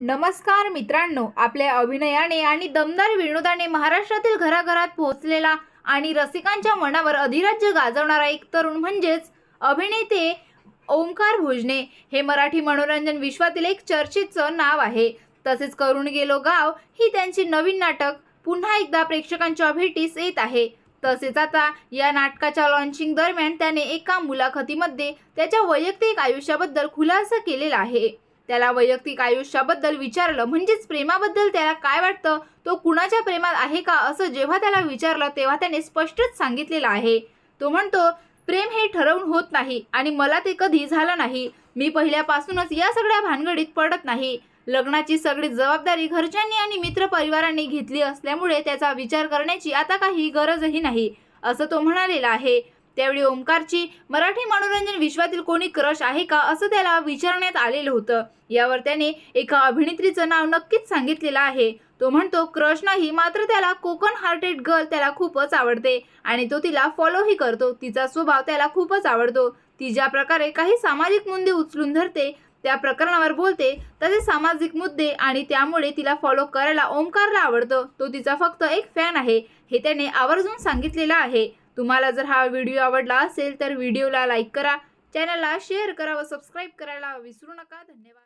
नमस्कार मित्रांनो आपल्या अभिनयाने आणि दमदार विनोदाने महाराष्ट्रातील घराघरात पोहोचलेला आणि रसिकांच्या मनावर अधिराज्य गाजवणारा एक तरुण म्हणजेच अभिनेते ओंकार भोजने. हे मराठी मनोरंजन विश्वातील एक चर्चेचं नाव आहे. तसेच करून गेलो गाव ही त्यांची नवीन नाटक. पुन्हा एकदा प्रेक्षकांच्या भेटीस येत आहे. तसेच आता या नाटकाच्या लॉन्चिंग दरम्यान त्याने एका मुलाखतीमध्ये त्याच्या वैयक्तिक आयुष्याबद्दल खुलासा केलेला आहे. त्याला वैयक्तिक आयुष्याबद्दल विचारलं. म्हणजेच प्रेमाबद्दल त्याला काय वाटतं? तो कुणाच्या प्रेमात आहे का? असं जेव्हा त्याला विचारलं तेव्हा त्याने स्पष्टच सांगितलेलं आहे. तो म्हणतो प्रेम हे ठरवून होत नाही आणि मला ते कधी झालं नाही. मी पहिल्यापासूनच या सगळ्या भानगडीत पडत नाही. लग्नाची सगळी जबाबदारी घरच्यांनी आणि मित्रपरिवारांनी घेतली असल्यामुळे त्याचा विचार करण्याची आता काही गरजही नाही असं तो म्हणालेला आहे. त्यावेळी ओमकारची मराठी मनोरंजन विश्वातील कोणी क्रश आहे का असं त्याला विचारण्यात आलेलं होतं. यावर त्याने एका अभिनेत्रीचं नाव नक्कीच सांगितलेलं आहे. तो म्हणतो क्रश नाही मात्र त्याला कोकण हार्टेड गर्ल त्याला खूपच आवडते आणि तो तिला फॉलोही करतो. तिचा स्वभाव त्याला खूपच आवडतो. ती ज्या प्रकारे काही सामाजिक मुद्दे उचलून धरते त्या प्रकरणावर बोलते तसे सामाजिक मुद्दे आणि त्यामुळे तिला फॉलो करायला ओमकारला आवडतं. तो तिचा फक्त एक फॅन आहे हे त्याने आवर्जून सांगितलेलं आहे. तुम्हाला जर हा व्हिडिओ आवडला असेल तर व्हिडिओला लाईक करा चॅनलला शेअर करा व सबस्क्राईब करायला विसरू नका. धन्यवाद.